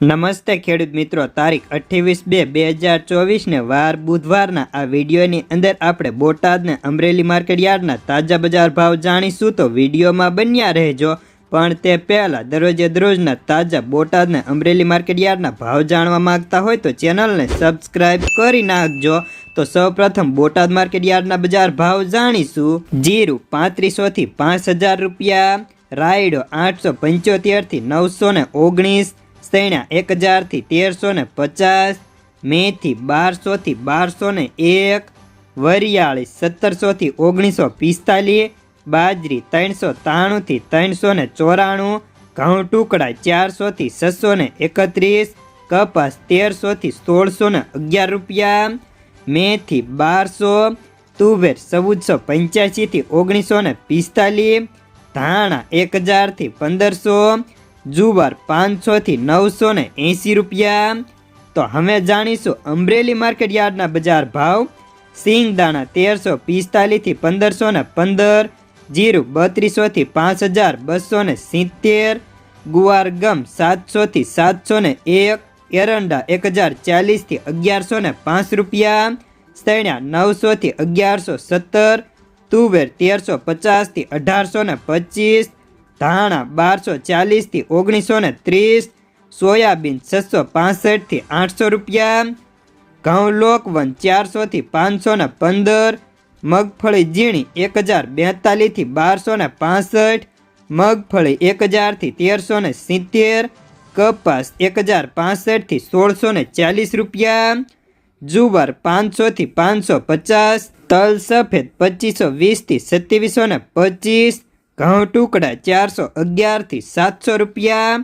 નમસ્તે ખેડૂત મિત્રો, તારીખ અઠ્ઠાવીસ બે બે હજાર ચોવીસને વાર બુધવારના આ વિડીયોની અંદર આપણે બોટાદને અમરેલી માર્કેટ યાર્ડના તાજા બજાર ભાવ જાણીશું તો વિડીયોમાં બન્યા રહેજો. પણ તે પહેલાં દરરોજે દરરોજના તાજા બોટાદને અમરેલી માર્કેટ યાર્ડના ભાવ જાણવા માંગતા હોય તો ચેનલને સબસ્ક્રાઈબ કરી નાખજો. તો સૌપ્રથમ બોટાદ માર્કેટ યાર્ડના બજાર ભાવ જાણીશું. જીરું પાંત્રીસોથી પાંચ હજાર રૂપિયા, રાયડો આઠસો પંચોતેરથી નવસો ને ઓગણીસ સૈણા એક હજારથી તેરસો ને પચાસ, મેથી બારસોથી બારસો ને એક, વરિયાળી સત્તરસોથી ઓગણીસો પિસ્તાલીસ, બાજરી ત્રણસો ત્રાણુંથી ત્રણસો ને ચોરાણું, ઘઉં ટુકડા ચારસોથી છસો ને એકત્રીસ, કપાસ તેરસોથી સોળસો ને અગિયાર રૂપિયા, મેથી બારસો, તુવેર ચૌદસો પંચ્યાસીથી ઓગણીસો ને પિસ્તાલીસ, ધાણા એક હજારથી પંદરસો જુવાર પાંચસોથી નવસો ને એંસી રૂપિયા. તો હવે જાણીશું અમરેલી માર્કેટ યાર્ડના બજાર ભાવ. સિંગ દાણા તેરસો પિસ્તાલીસથી પંદરસો ને પંદર. જીરું બત્રીસોથી પાંચ હજાર બસો ને સિત્તેર. ગુવાર ગમ સાતસોથી સાતસો ને એક. એરંડા એક હજાર ચાલીસથી અગિયારસો ને પાંચ રૂપિયા. સૈણા નવસોથી અગિયારસો સત્તર. તુવેર તેરસો પચાસથી અઢારસો ને પચીસ. ધાણા બારસો ચાલીસથી ઓગણીસો ને ત્રીસ, સોયાબીન છસો પાસઠથી આઠસો રૂપિયા, ઘઉં લોકવન ચારસોથી પાંચસો ને પંદર, મગફળી ઝીણી એક હજાર બેતાલીસથી બારસો ને પાસઠ, મગફળી એક હજારથી તેરસો ને સિત્તેર, કપાસ એક હજાર પાસઠથી સોળસો ને ચાલીસ રૂપિયા, જુવાર પાંચસોથી પાંચસો પચાસ, તલ સફેદ પચીસો વીસથી સત્યાવીસો ને પચીસ ઘઉં ટુકડા ચારસો અગિયારથી સાતસો રૂપિયા.